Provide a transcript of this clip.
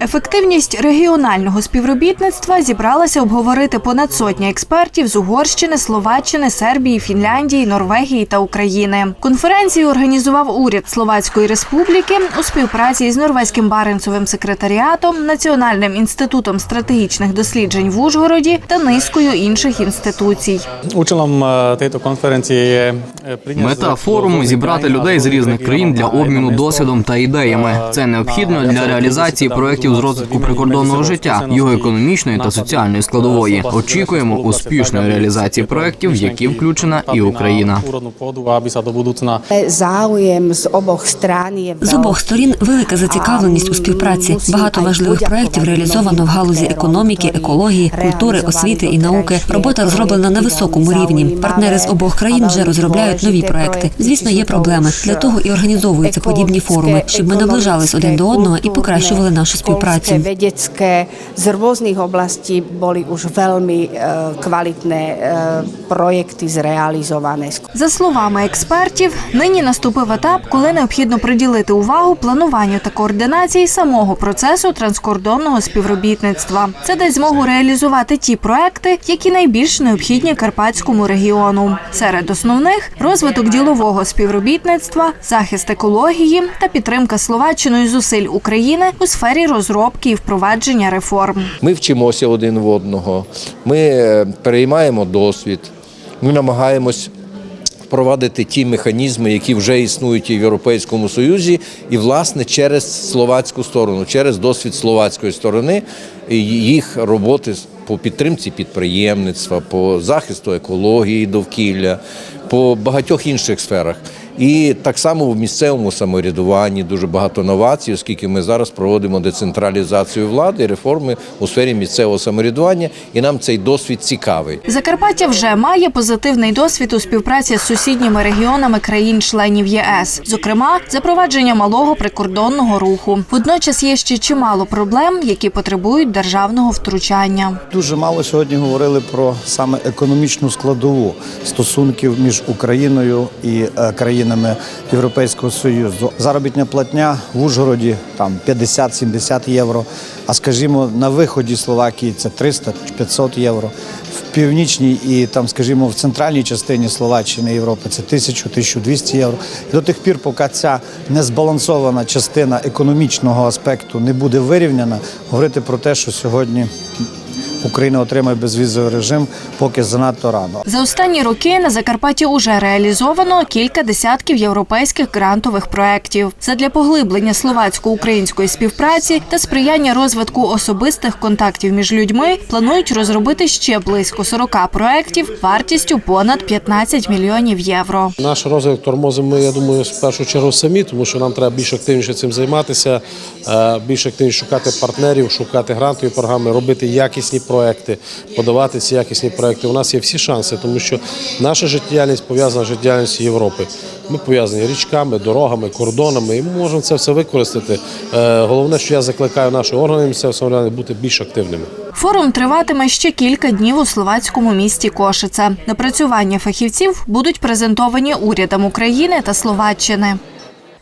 Ефективність регіонального співробітництва зібралася обговорити понад сотня експертів з Угорщини, Словаччини, Сербії, Фінляндії, Норвегії та України. Конференцію організував уряд Словацької Республіки у співпраці із Норвезьким Баренцевим секретаріатом, Національним інститутом стратегічних досліджень в Ужгороді та низкою інших інституцій. Е, е, Мета форуму зібрати людей з різних країн для обміну досвідом та ідеями. Це необхідно для реалізації проєктів з розвитку прикордонного життя, його економічної та соціальної складової. Очікуємо успішної реалізації проєктів, в які включена і Україна. do з обох стран З обох сторін велика зацікавленість у співпраці. Багато важливих проєктів реалізовано в галузі економіки, екології, культури, освіти і науки. Робота зроблена на високому рівні. Партнери з обох країн вже розробляють нові проекти. Звісно, є проблеми. Для того і організовуються подібні форуми, щоб ми наближались один до одного і покращували нашу співпрацю. Vedecké z rôznych oblastí boli už veľmi e, kvalitné e, projekty zrealizované. За словами експертів, нині наступив етап, коли необхідно приділити увагу плануванню та координації самого процесу транскордонного співробітництва. Це дасть змогу реалізувати ті проекти, які найбільш необхідні карпатському регіону. Серед основних розвиток ділового співробітництва, захист екології та підтримка Словаччиною зусиль України у сфері розробки і впровадження реформ. Ми вчимося один в одного, ми е, переймаємо досвід, ми намагаємось впровадити ті механізми, які вже існують і в Європейському Союзі, і власне через словацьку сторону, через досвід словацької сторони їх роботи по підтримці підприємництва, по захисту екології, довкілля, по багатьох інших сферах. І так само в місцевому самоврядуванні дуже багато новацій, оскільки ми зараз проводимо децентралізацію влади, реформи у сфері місцевого самоврядування, і нам цей досвід цікавий. Закарпаття вже має позитивний досвід у співпраці з сусідніми регіонами країн-членів ЄС, зокрема, запровадження малого прикордонного руху. Водночас є ще чимало проблем, які потребують державного втручання. Дуже мало сьогодні говорили про саме економічну складову стосунків між Україною і е, країнами Європейського Союзу. Заробітня платня в Ужгороді там 50-70 євро. А скажімо, на виході Словакії це 300-500 євро. В північній і там, скажімо, в центральній частині Словаччини Європи це 1000-1200 євро. І до тих пір, поки ця незбалансована частина економічного аспекту не буде вирівняна, говорити про те, що сьогодні Україна отримає безвізовий режим, поки занадто рано. За останні роки на Закарпатті уже реалізовано кілька десятків європейських грантових проєктів. Задля поглиблення словацько-української співпраці та сприяння розвитку особистих контактів між людьми планують розробити ще близько 40 проєктів вартістю понад 15 мільйонів євро. Наш розвиток тормозимо я думаю, в першу чергу самі, тому що нам треба більш активніше цим займатися, більш активніше шукати партнерів, шукати грантові програми, робити якісні проекти, подавати ці якісні проекти. У нас є всі шанси, тому що наша життєдіяльність пов'язана з життєдіяльністю Європи. Ми пов'язані річками, дорогами, кордонами, і ми можемо це все використати. Е, Головне, що я закликаю наші органи місцевого самоврядування бути більш активними. Форум триватиме ще кілька днів у словацькому місті Кошице. Напрацювання фахівців будуть презентовані урядам України та Словаччини.